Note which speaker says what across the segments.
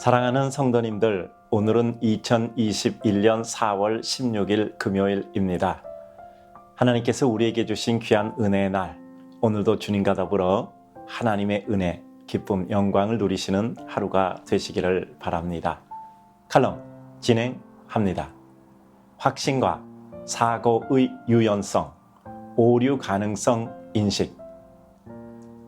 Speaker 1: 사랑하는 성도님들, 오늘은 2021년 4월 16일 금요일입니다. 하나님께서 우리에게 주신 귀한 은혜의 날, 오늘도 주님과 더불어 하나님의 은혜, 기쁨, 영광을 누리시는 하루가 되시기를 바랍니다. 칼럼 진행합니다. 확신과 사고의 유연성, 오류 가능성 인식.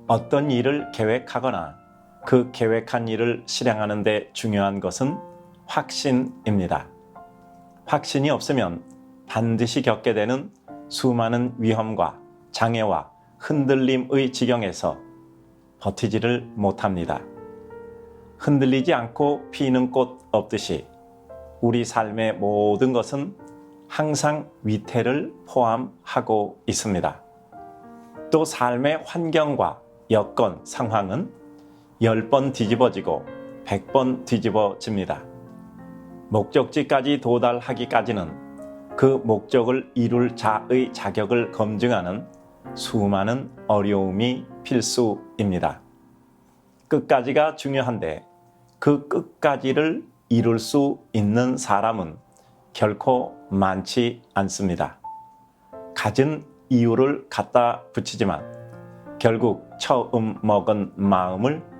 Speaker 1: 어떤 일을 계획하거나 그 계획한 일을 실행하는 데 중요한 것은 확신입니다. 확신이 없으면 반드시 겪게 되는 수많은 위험과 장애와 흔들림의 지경에서 버티지를 못합니다. 흔들리지 않고 피는 꽃 없듯이 우리 삶의 모든 것은 항상 위태를 포함하고 있습니다. 또 삶의 환경과 여건, 상황은 10번 뒤집어지고 100번 뒤집어집니다. 목적지까지 도달하기까지는 그 목적을 이룰 자의 자격을 검증하는 수많은 어려움이 필수입니다. 끝까지가 중요한데 그 끝까지를 이룰 수 있는 사람은 결코 많지 않습니다. 가진 이유를 갖다 붙이지만 결국 처음 먹은 마음을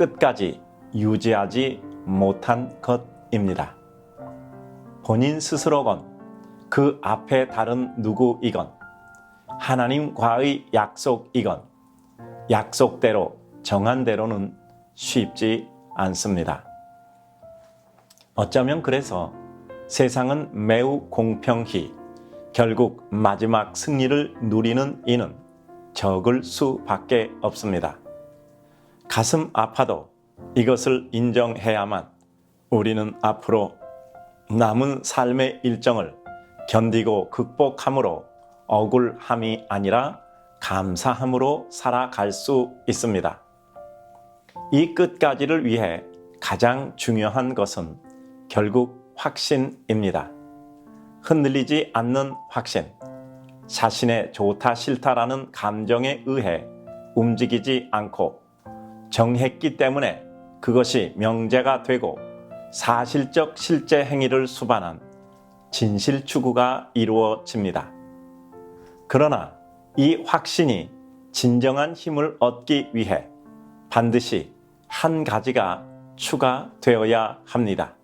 Speaker 1: 끝까지 유지하지 못한 것입니다. 본인 스스로건 그 앞에 다른 누구이건 하나님과의 약속이건 약속대로 정한 대로는 쉽지 않습니다. 어쩌면 그래서 세상은 매우 공평히 결국 마지막 승리를 누리는 이는 적을 수밖에 없습니다. 가슴 아파도 이것을 인정해야만 우리는 앞으로 남은 삶의 일정을 견디고 극복함으로 억울함이 아니라 감사함으로 살아갈 수 있습니다. 이 끝까지를 위해 가장 중요한 것은 결국 확신입니다. 흔들리지 않는 확신. 자신의 좋다 싫다라는 감정에 의해 움직이지 않고 정했기 때문에 그것이 명제가 되고 사실적 실제 행위를 수반한 진실 추구가 이루어집니다. 그러나 이 확신이 진정한 힘을 얻기 위해 반드시 한 가지가 추가되어야 합니다.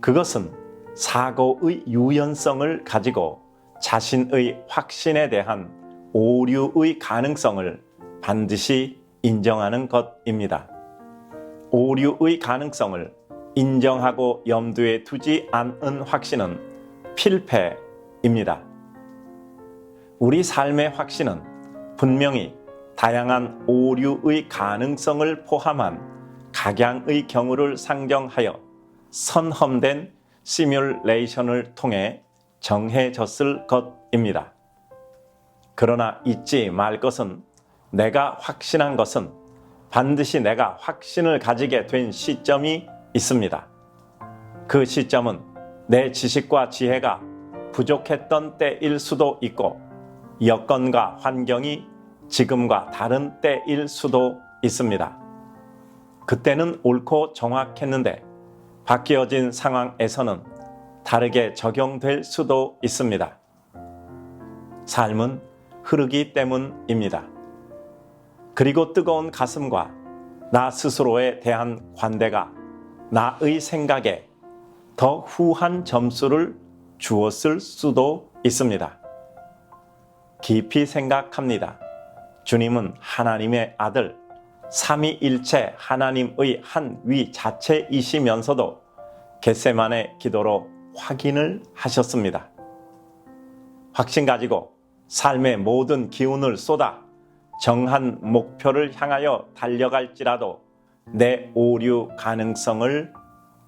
Speaker 1: 그것은 사고의 유연성을 가지고 자신의 확신에 대한 오류의 가능성을 반드시 인정하는 것입니다. 오류의 가능성을 인정하고 염두에 두지 않은 확신은 필패입니다. 우리 삶의 확신은 분명히 다양한 오류의 가능성을 포함한 각양의 경우를 상정하여 선험된 시뮬레이션을 통해 정해졌을 것입니다. 그러나 잊지 말 것은 내가 확신한 것은 반드시 내가 확신을 가지게 된 시점이 있습니다. 그 시점은 내 지식과 지혜가 부족했던 때일 수도 있고 여건과 환경이 지금과 다른 때일 수도 있습니다. 그때는 옳고 정확했는데 바뀌어진 상황에서는 다르게 적용될 수도 있습니다. 삶은 흐르기 때문입니다. 그리고 뜨거운 가슴과 나 스스로에 대한 관대가 나의 생각에 더 후한 점수를 주었을 수도 있습니다. 깊이 생각합니다. 주님은 하나님의 아들, 삼위일체 하나님의 한 위 자체이시면서도 겟세만의 기도로 확인을 하셨습니다. 확신 가지고 삶의 모든 기운을 쏟아 정한 목표를 향하여 달려갈지라도 내 오류 가능성을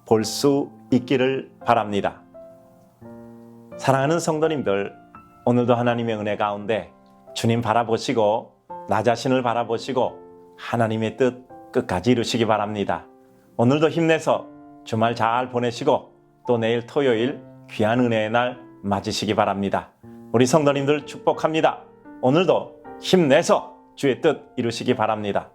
Speaker 1: 볼 수 있기를 바랍니다. 사랑하는 성도님들, 오늘도 하나님의 은혜 가운데 주님 바라보시고 나 자신을 바라보시고 하나님의 뜻 끝까지 이루시기 바랍니다. 오늘도 힘내서 주말 잘 보내시고 또 내일 토요일 귀한 은혜의 날 맞으시기 바랍니다. 우리 성도님들 축복합니다. 오늘도 힘내서 주의 뜻 이루시기 바랍니다.